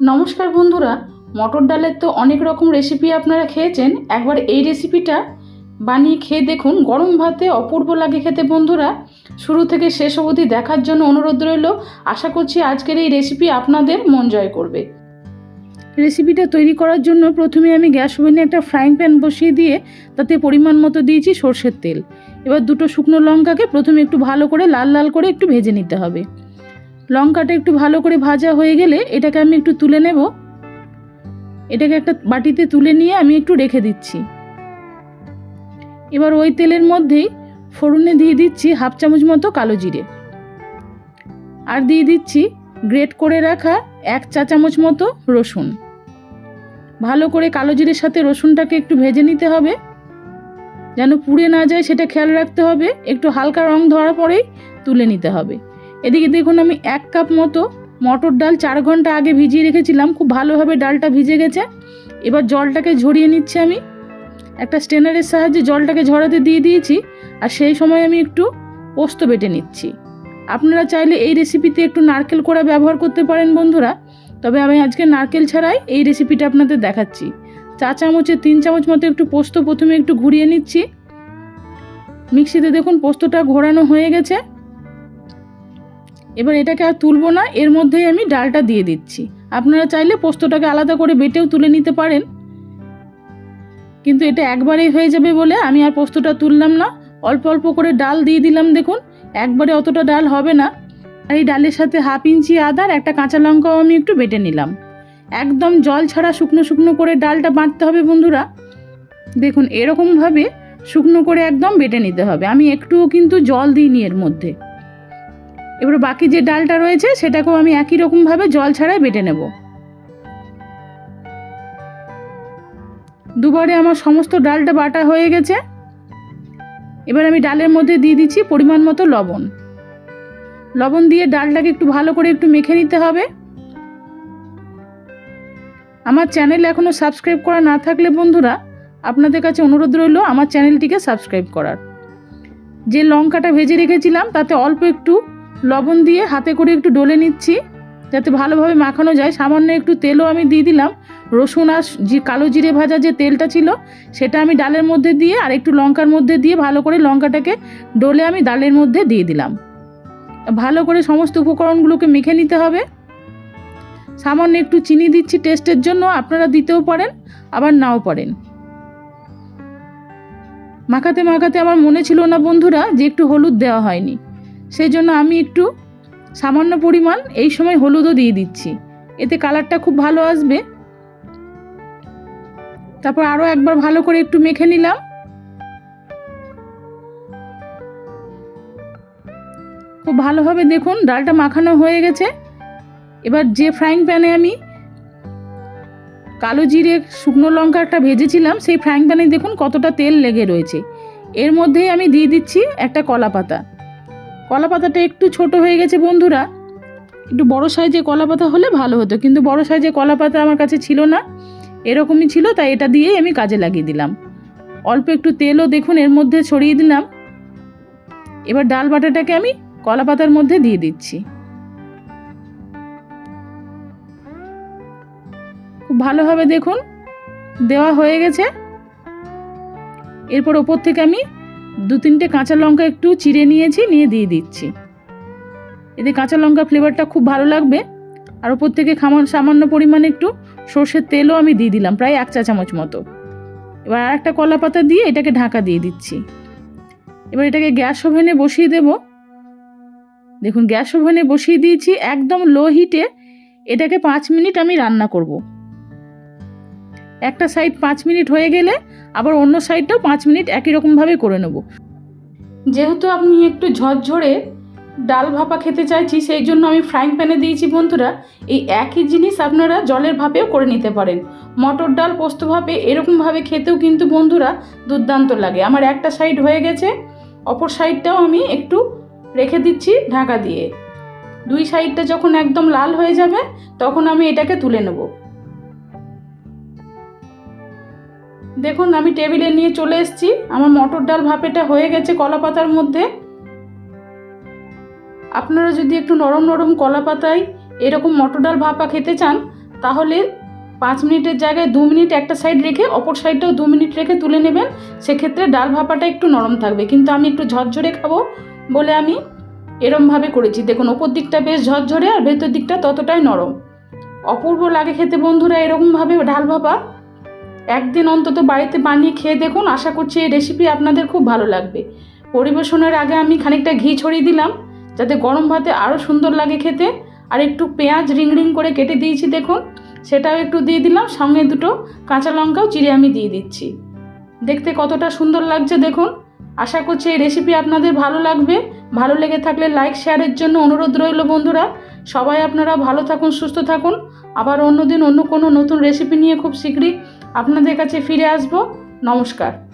নমস্কার বন্ধুরা, মটর ডালের তো অনেক রকম রেসিপি আপনারা খেয়েছেন, একবার এই রেসিপিটা বানিয়ে খেয়ে দেখুন, গরম ভাতে অপূর্ব লাগে খেতে বন্ধুরা। শুরু থেকে শেষ অবধি দেখার জন্য অনুরোধ রইল, আশা করছি আজকের এই রেসিপি আপনাদের মন জয় করবে। রেসিপিটা তৈরি করার জন্য প্রথমে আমি গ্যাস ওভেনে একটা ফ্রাইং প্যান বসিয়ে দিয়ে তাতে পরিমাণ মতো দিয়েছি সর্ষের তেল। এবার দুটো শুকনো লঙ্কাকে প্রথমে একটু ভালো করে লাল লাল করে একটু ভেজে নিতে হবে। লঙ্কাটা একটু ভালো করে ভাজা হয়ে গেলে এটাকে আমি একটু তুলে নেব। এটাকে একটা বাটিতে তুলে নিয়ে আমি একটু রেখে দিচ্ছি। এবার ওই তেলের মধ্যেই ফোড়নে দিয়ে দিচ্ছি হাফ চামচ মতো কালো জিরে। আর দিয়ে দিচ্ছি গ্রেট করে রাখা এক চা চামচ মতো রসুন। ভালো করে কালো জিরের সাথে রসুনটাকে একটু ভেজে নিতে হবে। যেন পুড়ে না যায় সেটা খেয়াল রাখতে হবে। একটু হালকা রং ধরা পরেই তুলে নিতে হবে। এদিকে দেখুন আমি এক কাপ মতো মটর ডাল চার ঘণ্টা আগে ভিজিয়ে রেখেছিলাম, খুব ভালোভাবে ডালটা ভিজে গেছে। এবার জলটাকে ঝরিয়ে নিচ্ছি আমি। একটা স্টেনারের সাহায্যে জলটাকে ঝরাতে দিয়ে দিয়েছি আর সেই সময় আমি একটু পোস্ত বেটে নিচ্ছি। আপনারা চাইলে এই রেসিপিতে একটু নারকেল কোড়া ব্যবহার করতে পারেন বন্ধুরা, তবে আমি আজকে নারকেল ছাড়াই এই রেসিপিটা আপনাদের দেখাচ্ছি। চা চামচে তিন চামচ মতো একটু পোস্ত প্রথমে একটু ঘুরিয়ে নিচ্ছি। মিক্সিতে দেখুন পোস্তটা ঘোরানো হয়ে গেছে। এবার এটাকে আর তুলবো না, এর মধ্যেই আমি ডালটা দিয়ে দিচ্ছি। আপনারা চাইলে পোস্তটাকে আলাদা করে বেটেও তুলে নিতে পারেন। কিন্তু এটা একবারেই হয়ে যাবে বলে আমি আর পোস্তটা তুললাম না। অল্প অল্প করে ডাল দিয়ে দিলাম দেখুন, একবারে অতটা ডাল হবে না। আর এই ডালের সাথে হাফ ইঞ্চি আদার একটা কাঁচা লঙ্কাও আমি একটু বেটে নিলাম। একদম জল ছাড়া শুকনো শুকনো করে ডালটা বাঁধতে হবে বন্ধুরা। দেখুন, এরকমভাবে শুকনো করে একদম বেটে নিতে হবে। আমি একটুও কিন্তু জল দিইনি এর মধ্যে। এবার বাকি যে ডালটা রয়েছে, সেটাকেও আমি একই রকমভাবে জল ছাড়াই বেটে নেব। দুবারে আমার সমস্ত ডালটা বাটা হয়ে গেছে। এবার আমি ডালের মধ্যে দিয়ে দিচ্ছি পরিমাণ মতো লবণ। লবণ দিয়ে ডালটাকে একটু ভালো করে একটু মেখে নিতে হবে। আমার চ্যানেল এখনও সাবস্ক্রাইব করা না থাকলে বন্ধুরা, আপনাদের কাছে অনুরোধ রইল আমার চ্যানেলটিকে সাবস্ক্রাইব করার। যে লঙ্কাটা ভেজে রেখেছিলাম, তাতে অল্প একটু লবণ দিয়ে হাতে করে একটু ডলে নিচ্ছি, যাতে ভালোভাবে মাখানো যায়। সামান্য একটু তেলও আমি দিয়ে দিলাম। রসুন আর যে কালো জিরে ভাজা যে তেলটা ছিল, সেটা আমি ডালের মধ্যে দিয়ে আর একটু লঙ্কার মধ্যে দিয়ে ভালো করে লঙ্কাটাকে ডলে আমি ডালের মধ্যে দিয়ে দিলাম। ভালো করে সমস্ত উপকরণগুলোকে মেখে নিতে হবে। সামান্য একটু চিনি দিচ্ছি টেস্টের জন্য, আপনারা দিতেও পারেন, আবার নাও পারেন। মাখাতে মাখাতে আমার মনে ছিল না বন্ধুরা, যে একটু হলুদ দেওয়া হয়নি। সেই জন্য আমি একটু সামান্য পরিমাণ এই সময় হলুদও দিয়ে দিচ্ছি। এতে কালারটা খুব ভালো আসবে। তারপর আরও একবার ভালো করে একটু মেখে নিলাম। খুব ভালোভাবে দেখুন, ডালটা মাখানো হয়ে গেছে। এবার যে ফ্রাইং প্যানে আমি কালো জিরে, শুকনো লঙ্কাটা ভেজেছিলাম, সেই ফ্রাইং প্যানে দেখুন কতটা তেল লেগে রয়েছে। এর মধ্যেই আমি দিয়ে দিচ্ছি একটা কলা পাতা কলা পাতাটা একটু ছোট হয়ে গেছে, বন্ধুরা। একটু বড় সাইজে কলা পাতা হলে ভালো হতো, কিন্তু বড় সাইজে কলা পাতা আমার কাছে ছিল না। এরকমই ছিল, তাই এটা দিয়েই আমি কাজে লাগিয়ে দিলাম। অল্প একটু তেলও দেখুন, এর মধ্যে ছড়িয়ে দিলাম। এবার ডাল বাটাটাকে আমি কলা পাতার মধ্যে দিয়ে দিচ্ছি। খুব ভালোভাবে দেখুন, দেওয়া হয়ে গেছে। এরপর ওপর থেকে আমি দু তিনটে কাঁচা লঙ্কা একটু চিড়ে নিয়েছি, নিয়ে দিয়ে দিচ্ছি। এতে কাঁচা লঙ্কা ফ্লেভারটা খুব ভালো লাগবে। আর ওপর থেকে খামান সামান্য পরিমাণে একটু সর্ষের তেলও আমি দিয়ে দিলাম, প্রায় এক চা চামচ মতো। এবার আর একটা কলা পাতা দিয়ে এটাকে ঢাকা দিয়ে দিচ্ছি। এবার এটাকে গ্যাস ওভেনে বসিয়ে দেব। দেখুন, গ্যাস ওভেনে বসিয়ে দিয়েছি একদম লো হিটে। এটাকে পাঁচ মিনিট আমি রান্না করব। একটা সাইড পাঁচ মিনিট হয়ে গেলে আবার অন্য সাইডটাও পাঁচ মিনিট একই রকমভাবে করে নেব। যেহেতু আমি একটু ঝরঝরে ডাল ভাপা খেতে চাইছি, সেই জন্য আমি ফ্রাইং প্যানে দিয়েছি বন্ধুরা। এই একই জিনিস আপনারা জলের ভাপেও করে নিতে পারেন। মটর ডাল পোস্ত ভাপে এরকমভাবে খেতেও কিন্তু বন্ধুরা দুর্দান্ত লাগে। আমার একটা সাইড হয়ে গেছে, অপর সাইডটাও আমি একটু রেখে দিচ্ছি ঢাকা দিয়ে। দুই সাইডটা যখন একদম লাল হয়ে যাবে, তখন আমি এটাকে তুলে নেব। দেখুন, আমি টেবিলে নিয়ে চলে এসেছি। আমার মটর ডাল ভাপেটা হয়ে গেছে কলা পাতার মধ্যে। আপনারা যদি একটু নরম নরম কলা পাতায় এরকম মটর ডাল ভাপা খেতে চান, তাহলে পাঁচ মিনিটের জায়গায় দু মিনিট একটা সাইড রেখে, অপর সাইডটাও দু মিনিট রেখে তুলে নেবেন। সেক্ষেত্রে ডাল ভাপাটা একটু নরম থাকবে। কিন্তু আমি একটু ঝরঝরে খাব বলে আমি এরমভাবে করেছি। দেখুন, ওপর দিকটা বেশ ঝরঝরে আর ভেতর দিকটা ততটাই নরম। অপূর্ব লাগে খেতে বন্ধুরা, এরকমভাবে ডাল ভাপা। একদিন অন্তত বাড়িতে বানিয়ে খেয়ে দেখুন, আশা করছি এই রেসিপি আপনাদের খুব ভালো লাগবে। পরিবেশনের আগে আমি খানিকটা ঘি ছড়িয়ে দিলাম, যাতে গরম ভাতে আরও সুন্দর লাগে খেতে। আর একটু পেঁয়াজ রিং রিং করে কেটে দিয়েছি দেখুন, সেটাও একটু দিয়ে দিলাম, সঙ্গে দুটো কাঁচা লঙ্কাও চিড়ে আমি দিয়ে দিচ্ছি। দেখতে কতটা সুন্দর লাগছে দেখুন। আশা করছি এই রেসিপি আপনাদের ভালো লাগবে। ভালো লেগে থাকলে লাইক শেয়ারের জন্য অনুরোধ রইল বন্ধুরা। সবাই আপনারা ভালো থাকুন, সুস্থ থাকুন। আবার অন্যদিন অন্য কোনো নতুন রেসিপি নিয়ে খুব শীঘ্রই আপনাদের কাছে ফিরে আসব। নমস্কার।